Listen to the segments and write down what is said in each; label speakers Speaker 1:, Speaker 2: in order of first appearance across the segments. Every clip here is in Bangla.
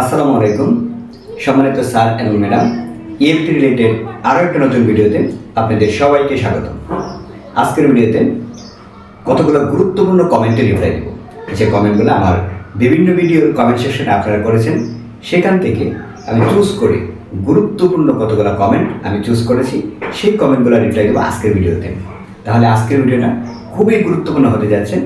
Speaker 1: আসসালামু আলাইকুম। সম্মানিত স্যার এবং ম্যাডাম ইএফটি রিলেটেড আরও একটা নতুন ভিডিওতে আপনাদের সবাইকে স্বাগত আজকের ভিডিওতে কতগুলো গুরুত্বপূর্ণ কমেন্টে রিপ্লাই দেব। যে কমেন্টগুলো আমার বিভিন্ন ভিডিওর কমেন্ট সেকশনে আপনারা করেছেন, সেখান থেকে আমি চুজ করে গুরুত্বপূর্ণ কতগুলো কমেন্ট আমি চুজ করেছি, সেই কমেন্টগুলো রিপ্লাই দেবো আজকের ভিডিওতে। তাহলে আজকের ভিডিওটা খুবই গুরুত্বপূর্ণ হতে যাচ্ছে।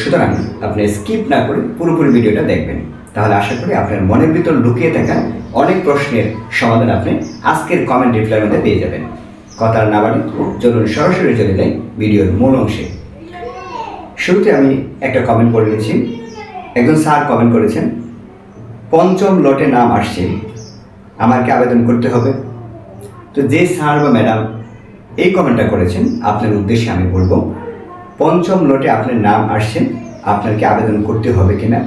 Speaker 1: সুতরাং আপনি স্কিপ না করে পুরোপুরি ভিডিওটা দেখবেন। তাহলে আশা করি আপনার মনের ভিতর লুকিয়ে থাকা অনেক প্রশ্নের সমাধান আপনি আজকের কমেন্ট রিপ্লাইয়ের মধ্যে পেয়ে যাবেন। কথা আর না বাড়ি চলুন সরাসরি চলে যাই ভিডিওর মূল অংশে। শুরুতে আমি একটা কমেন্ট করে নিয়েছি একজন স্যার কমেন্ট করেছেন, পঞ্চম লটে নাম আসছে, আমাকে আবেদন করতে হবে। তো যে স্যার বা ম্যাডাম এই কমেন্টটা করেছেন, আপনার উদ্দেশ্যে আমি বলব, পঞ্চম লটে আপনার নাম আসছেন আপনার কি আবেদন করতে হবে কিনা?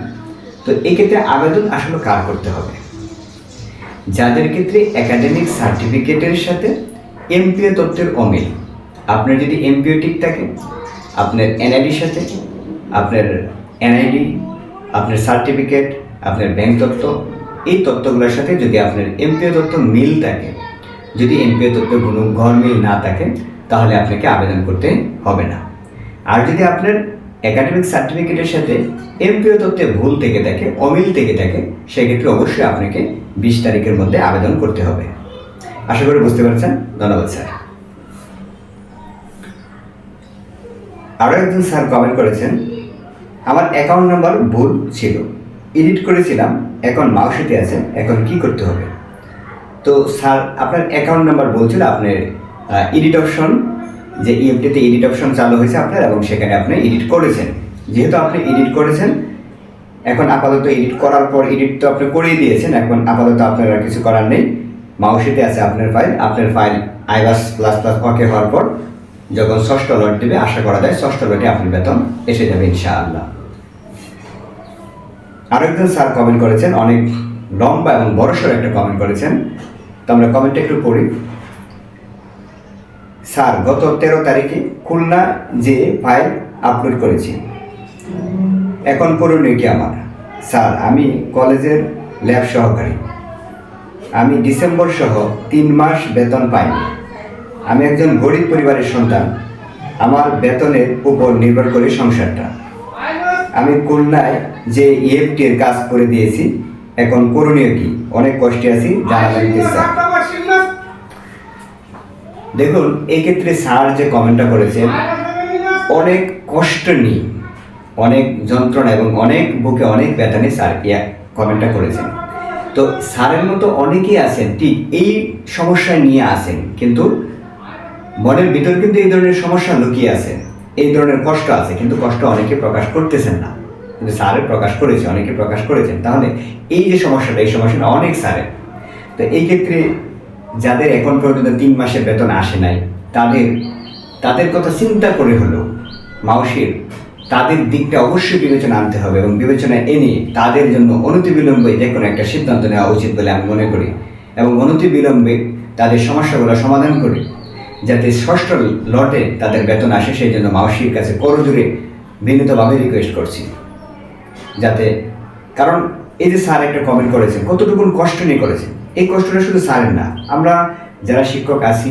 Speaker 1: তো এক্ষেত্রে আবেদন আসলে কার করতে হবে? যাদের ক্ষেত্রে একাডেমিক সার্টিফিকেটের সাথে এমপিও তথ্যের অমিল। আপনার যদি এমপিও ঠিক থাকে, আপনার এনআইডির সাথে, আপনার এনআইডি আপনার সার্টিফিকেট আপনার ব্যাংক তথ্য, এই তথ্যগুলোর সাথে যদি আপনার এমপিও তথ্য মিল থাকে, যদি এমপিও তথ্য কোনো ঘর মিল না থাকে, তাহলে আপনাকে আবেদন করতে হবে না। আর যদি আপনার একাডেমিক সার্টিফিকেটের সাথে এমপিও তথ্যে ভুল থেকে থাকে অমিল থেকে থাকে সেক্ষেত্রে অবশ্যই আপনাকে বিশ তারিখের মধ্যে আবেদন করতে হবে। আশা করি বুঝতে পারছেন? ধন্যবাদ, স্যার। আরও একজন স্যার কমেন্ট করেছেন, আমার অ্যাকাউন্ট নাম্বার ভুল ছিল। এডিট করেছিলাম, এখন মাউসিতে আছে, এখন কি করতে হবে? তো স্যার, আপনার অ্যাকাউন্ট নাম্বার বলছিল, আপনার এডিট অপশন যে ইএফটিতে এডিট অপশন চালু হয়েছে আপনার এবং সেখানে আপনি এডিট করেছেন। যেহেতু আপনি এডিট করেছেন, এখন আপাতত এডিট করার পর এডিট তো আপনি করেই দিয়েছেন, এখন আপাতত আপনার আর কিছু করার নেই। মাউসিতে আছে আপনার ফাইল আপনার file IBAS plus plus okay হওয়ার পর যখন ষষ্ঠ লট দেবে, আশা করা যায় ষষ্ঠ লটে আপনার বেতন এসে যাবে ইনশাআল্লাহ। আরেকজন স্যার কমেন্ট করেছেন, অনেক লম্বা এবং বড়সড় একটা কমেন্ট করেছেন। তো আমরা কমেন্টটা একটু পড়ি। স্যার, গত তেরো তারিখে খুলনা যে ফাইল আপলোড করেছি। এখন করণীয় কি আমার। স্যার, আমি কলেজের ল্যাব সহকারী। আমি ডিসেম্বর সহ তিন মাস বেতন পাইনি। আমি একজন গরিব পরিবারের সন্তান। আমার বেতনের উপর নির্ভর করে সংসারটা। আমি খুলনায় যে ইএফটির কাজ করে দিয়েছি, এখন করণীয় কি? অনেক কষ্টে আছি জানাবেন কি, স্যার? দেখুন, এক্ষেত্রে স্যার যে কমেন্টটা করেছেন, অনেক কষ্ট নিয়ে, অনেক যন্ত্রণা এবং অনেক বুকে অনেক ব্যথানে স্যার ইয়া কমেন্টটা করেছেন। তো স্যারের মতো অনেকেই আছেন, ঠিক এই সমস্যা নিয়ে আসেন কিন্তু মনের ভিতর কিন্তু এই ধরনের সমস্যা লুকিয়ে আছে, এই ধরনের কষ্ট আছে, কিন্তু কষ্ট অনেকে প্রকাশ করতেছেন না। কিন্তু স্যারের প্রকাশ করেছে, অনেকে প্রকাশ করেছেন। তাহলে এই যে সমস্যাটা, এই সমস্যাটা অনেক স্যারের। তো এই ক্ষেত্রে যাদের এখন পর্যন্ত তিন মাসের বেতন আসে নাই, তাদের তাদের কথা চিন্তা করে হলো, মাউসির, তাদের দিকটা অবশ্যই বিবেচনা আনতে হবে এবং বিবেচনায় এনে তাদের জন্য অনতিবিলম্বে যে কোনো একটা সিদ্ধান্ত নেওয়া উচিত বলে আমি মনে করি এবং অনতিবিলম্বে তাদের সমস্যাগুলো সমাধান করে যাতে ষষ্ঠ লটে তাদের বেতন আসে, সেই জন্য মাউসির কাছে করজোরে বিনীতভাবে রিকোয়েস্ট করছি। যাতে, কারণ এই যে স্যার একটা কমেন্ট করেছেন, কতটুকুন কষ্ট নিয়ে করেছেন? এই কষ্টটা শুধু স্যারের না, আমরা যারা শিক্ষক আছি,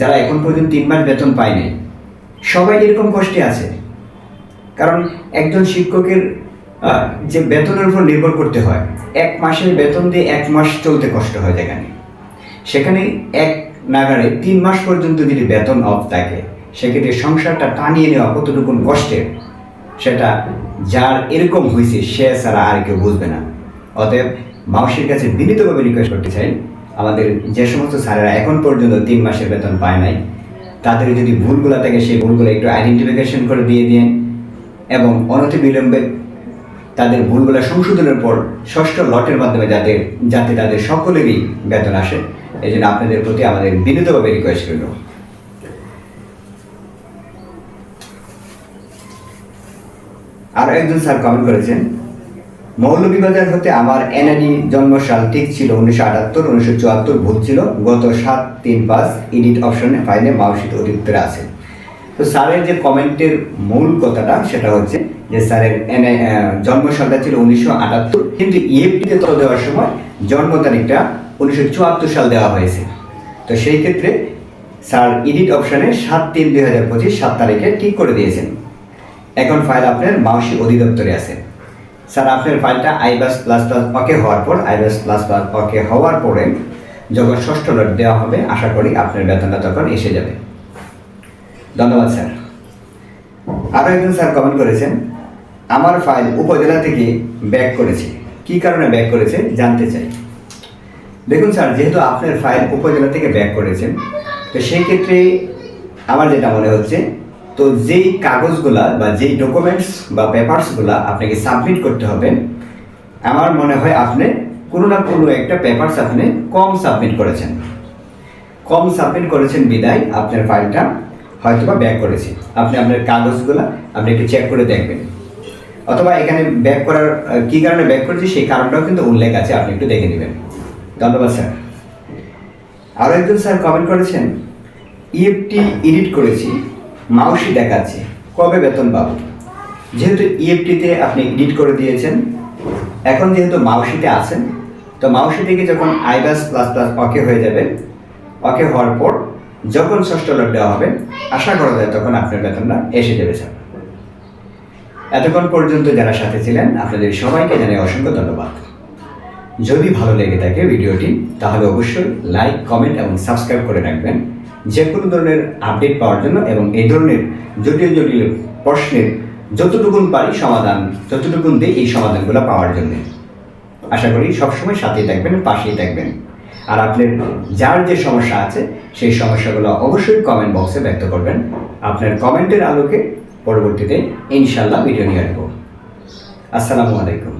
Speaker 1: যারা এখন পর্যন্ত তিন মাস বেতন পাই নাই, সবাই এরকম কষ্টে আছে। কারণ একজন শিক্ষকের যে বেতনের উপর নির্ভর করতে হয়, এক মাসের বেতন দিয়ে এক মাস চলতে কষ্ট হয় যেখানে। সেখানে এক নাগারে তিন মাস পর্যন্ত যদি বেতন অফ থাকে, সেক্ষেত্রে সংসারটা টানিয়ে নেওয়া কতটুকুন কষ্টের, সেটা যার এরকম হয়েছে সে ছাড়া আর কেউ বুঝবে না। অতএব মাউসির কাছে বিনীতভাবে রিকোয়েস্ট করতে চাই, আমাদের যে সমস্ত স্যারেরা এখন পর্যন্ত তিন মাসের বেতন পায় নাই, তাদের যদি ভুলগুলো থাকে, সেই ভুলগুলো একটু আইডেন্টিফিকেশন করে দিয়ে দিন এবং অনতি বিলম্বে তাদের ভুলগুলো সংশোধনের পর ষষ্ঠ লটের মাধ্যমে যাতে যাতে তাদের সকলেরই বেতন আসে এই জন্য আপনাদের প্রতি আমাদের বিনীতভাবে রিকোয়েস্ট করল আর একজন স্যার কমেন্ট করেছেন মৌলভীবাজার হতে আমার এনআইডি জন্মসাল ঠিক ছিল উনিশশো আটাত্তর, উনিশশো চুয়াত্তর, ভুল ছিল। গত সাত তিন পাঁচ এডিট অপশনে ফাইলে মাউসিত অধিকতরে আছে। তো স্যারের যে কমেন্টের মূল কথাটা সেটা হচ্ছে যে স্যারের এনে জন্ম সংখ্যা ছিল উনিশশো আটাত্তর, কিন্তু ইএফটিতে তথ্য দেওয়ার সময় জন্ম তারিখটা উনিশশো চুয়াত্তর সাল দেওয়া হয়েছে। তো সেই ক্ষেত্রে স্যার এডিট অপশানে সাত তিন দুই হাজার পঁচিশ সাত তারিখে ঠিক করে দিয়েছেন। এখন ফাইল আপনার মাউসি অধিদপ্তরে আছে। স্যার, আপনার ফাইলটা আইবাস প্লাস প্লাস ওকে হওয়ার পর আইবাস প্লাস প্লাস ওকে হওয়ার পরে যখন ষষ্ঠ লট দেওয়া হবে, আশা করি আপনার বেতনটা তখন এসে যাবে। ধন্যবাদ, স্যার। আরও একজন স্যার কমেন্ট করেছেন, আমার ফাইল উপজেলা থেকে ব্যাক করেছে। কী কারণে ব্যাক করেছে? জানতে চাই। দেখুন, স্যার, যেহেতু আপনার ফাইল উপজেলা থেকে ব্যাক করেছেন, তো সেই ক্ষেত্রে আমার যেটা মনে হচ্ছে তো যেই কাগজগুলা বা যেই ডকুমেন্টস বা পেপারসগুলা আপনাকে সাবমিট করতে হবে, আমার মনে হয় আপনি কোনো না কোনো একটা পেপারস আপনি কম সাবমিট করেছেন। কম সাবমিট করেছেন বিদায়, আপনার ফাইলটা হয়তো বা ব্যাক করেছে। আপনি আপনার কাগজগুলো আপনি একটু চেক করে দেখবেন। অথবা এখানে ব্যাক করার কী কারণে ব্যাক করেছি সেই কারণটাও কিন্তু উল্লেখ আছে, আপনি একটু দেখে নেবেন। ধন্যবাদ স্যার। আরও একজন স্যার কমেন্ট করেছেন ইএফটি এডিট করেছি মাউসি দেখাচ্ছে। কবে বেতন পাবো? যেহেতু ইএফটিতে আপনি এডিট করে দিয়েছেন, এখন যেহেতু মাউসিতে আছেন, তো মাউসি থেকে যখন আইবাস প্লাস প্লাস ওকে হয়ে যাবে, ওকে হওয়ার পর যখন ষষ্ঠ লট দেওয়া হবে, আশা করা যায় তখন আপনার বেতনটা এসে যাবে স্যার এতক্ষণ পর্যন্ত যারা সাথে ছিলেন, আপনাদের সবাইকে জানাই অসংখ্য ধন্যবাদ। যদি ভালো লেগে থাকে ভিডিওটি, তাহলে অবশ্যই লাইক কমেন্ট এবং সাবস্ক্রাইব করে রাখবেন। যে কোনো ধরনের আপডেট পাওয়ার জন্য এবং এই ধরনের জটিল জটিল প্রশ্নের যতটুকুন পারি সমাধান যতটুকুন দিই এই সমাধানগুলো পাওয়ার জন্য। আশা করি সবসময় সাথেই থাকবেন, পাশেই থাকবেন। আর আপনার যার যে সমস্যা আছে, সেই সমস্যাগুলো অবশ্যই কমেন্ট বক্সে ব্যক্ত করবেন। আপনার কমেন্টের আলোকে পরবর্তীতে ইনশাল্লাহ ভিডিও নিয়ে আসব। আসসালামু আলাইকুম।